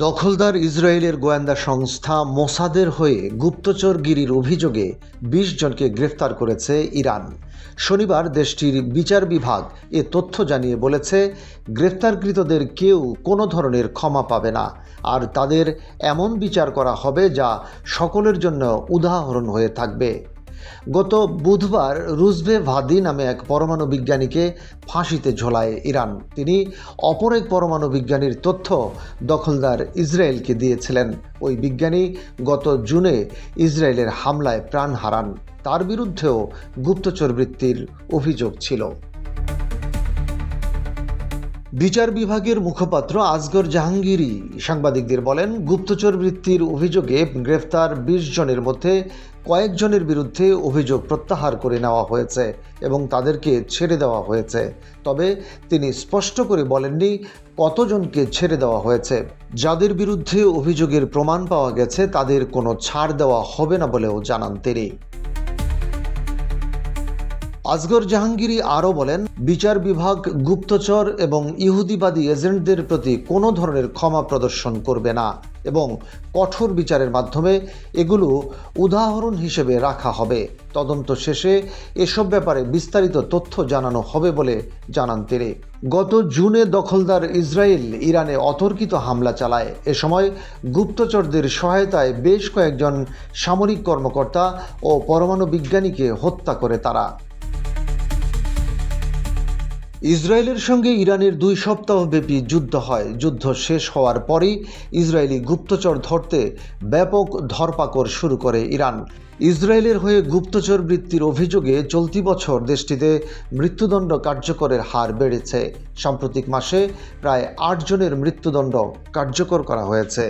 দখলদার ইসরায়েলের গোয়েন্দা সংস্থা মোসাদের হয়ে গুপ্তচরগিরির অভিযোগে বিশ জনকে গ্রেফতার করেছে ইরান। শনিবার দেশটির বিচার বিভাগ এ তথ্য জানিয়ে বলেছে, গ্রেফতারকৃতদের কেউ কোনো ধরনের ক্ষমা পাবে না, আর তাদের এমন বিচার করা হবে যা সকলের জন্য উদাহরণ হয়ে থাকবে। গত বুধবার রুজভে ভাদি নামে এক পরমাণু বিজ্ঞানীকে ফাঁসিতে ঝোলায় ইরান। তিনি অপর এক পরমাণু বিজ্ঞানীর তথ্য দখলদার ইসরায়েলকে দিয়েছিলেন। ওই বিজ্ঞানী গত জুনে ইসরায়েলের হামলায় প্রাণ হারান। তার বিরুদ্ধেও গুপ্তচর বৃত্তির অভিযোগ ছিল। বিচার বিভাগের মুখপাত্র আসগর জাহাঙ্গীরি সাংবাদিকদের বলেন, গুপ্তচর বৃত্তির অভিযোগে গ্রেফতার বিশ জনের মধ্যে কয়েকজনের বিরুদ্ধে অভিযোগ প্রত্যাহার করে নেওয়া হয়েছে এবং তাদেরকে ছেড়ে দেওয়া হয়েছে। তবে তিনি স্পষ্ট করে বলেননি কতজনকে ছেড়ে দেওয়া হয়েছে। যাদের বিরুদ্ধে অভিযোগের প্রমাণ পাওয়া গেছে, তাদের কোনো ছাড় দেওয়া হবে না বলেও জানান তিনি। আসগর জাহাঙ্গীরি আরও বলেন, বিচার বিভাগ গুপ্তচর এবং ইহুদিবাদী এজেন্টদের প্রতি কোনো ধরনের ক্ষমা প্রদর্শন করবে না এবং কঠোর বিচারের মাধ্যমে এগুলো উদাহরণ হিসেবে রাখা হবে। তদন্ত শেষে এসব ব্যাপারে বিস্তারিত তথ্য জানানো হবে বলে জানান তিনি। গত জুনে দখলদার ইসরায়েল ইরানে অতর্কিত হামলা চালায়। এ সময় গুপ্তচরদের সহায়তায় বেশ কয়েকজন সামরিক কর্মকর্তা ও পরমাণু বিজ্ঞানীকে হত্যা করে তারা। ইসরায়েলের সঙ্গে ইরানের দুই সপ্তাহব্যাপী যুদ্ধ হয়। যুদ্ধ শেষ হওয়ার পরই ইসরায়েলি গুপ্তচর ধরতে ব্যাপক ধরপাকড় শুরু করে ইরান। ইসরায়েলের হয়ে গুপ্তচর বৃত্তির অভিযোগে চলতি বছর দেশটিতে মৃত্যুদণ্ড কার্যকরের হার বেড়েছে। সাম্প্রতিক মাসে প্রায় আট জনের মৃত্যুদণ্ড কার্যকর করা হয়েছে।